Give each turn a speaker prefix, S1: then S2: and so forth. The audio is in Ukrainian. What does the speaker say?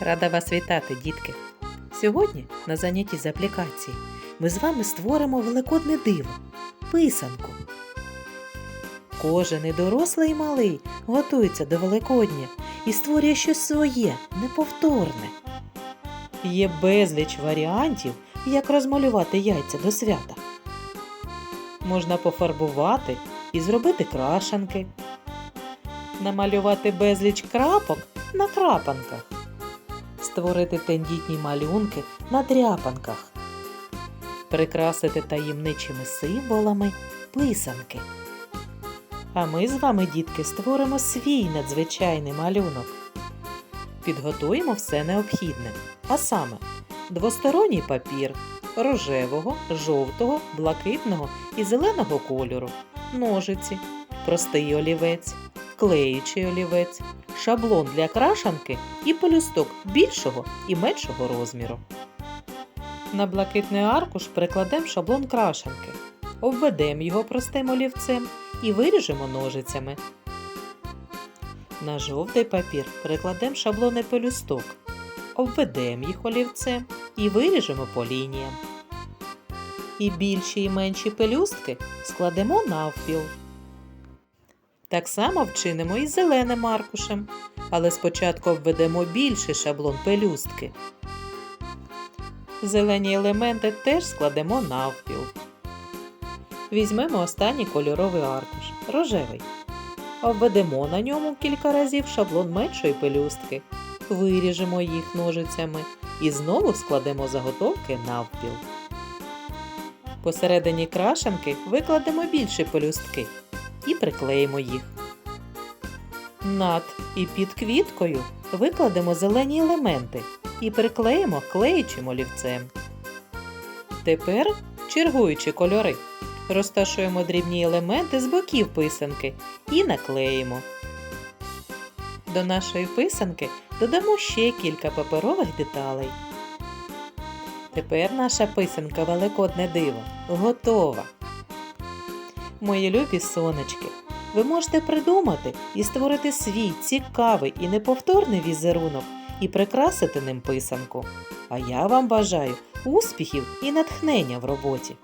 S1: Рада вас вітати, дітки! Сьогодні на занятті з аплікації ми з вами створимо великодне диво писанку. Кожен і дорослий і малий готується до Великодня і створює щось своє, неповторне. Є безліч варіантів, як розмалювати яйця до свята. Можна пофарбувати і зробити крашанки, намалювати безліч крапок на крапанках, створити тендітні малюнки на дряпанках, прикрасити таємничими символами писанки. А ми з вами, дітки, створимо свій надзвичайний малюнок. Підготуємо все необхідне, а саме двосторонній папір рожевого, жовтого, блакитного і зеленого кольору, ножиці, простий олівець, клеючий олівець, шаблон для крашанки і пелюсток більшого і меншого розміру. На блакитний аркуш прикладемо шаблон крашанки, обведемо його простим олівцем і виріжемо ножицями. На жовтий папір прикладемо шаблони пелюсток, обведемо їх олівцем і виріжемо по лініям. І більші і менші пелюстки складемо навпіл. Так само вчинимо і зеленим аркушем, але спочатку обведемо більший шаблон пелюстки. Зелені елементи теж складемо навпіл. Візьмемо останній кольоровий аркуш рожевий. Обведемо на ньому кілька разів шаблон меншої пелюстки, виріжемо їх ножицями і знову складемо заготовки навпіл. Посередині крашенки викладемо більші пелюстки і приклеїмо їх. Над і під квіткою викладемо зелені елементи і приклеїмо клеючим олівцем. Тепер, чергуючи кольори, розташуємо дрібні елементи з боків писанки і наклеїмо. До нашої писанки додамо ще кілька паперових деталей. Тепер наша писанка Великодне диво готова. Мої любі сонечки, ви можете придумати і створити свій цікавий і неповторний візерунок і прикрасити ним писанку. А я вам бажаю успіхів і натхнення в роботі.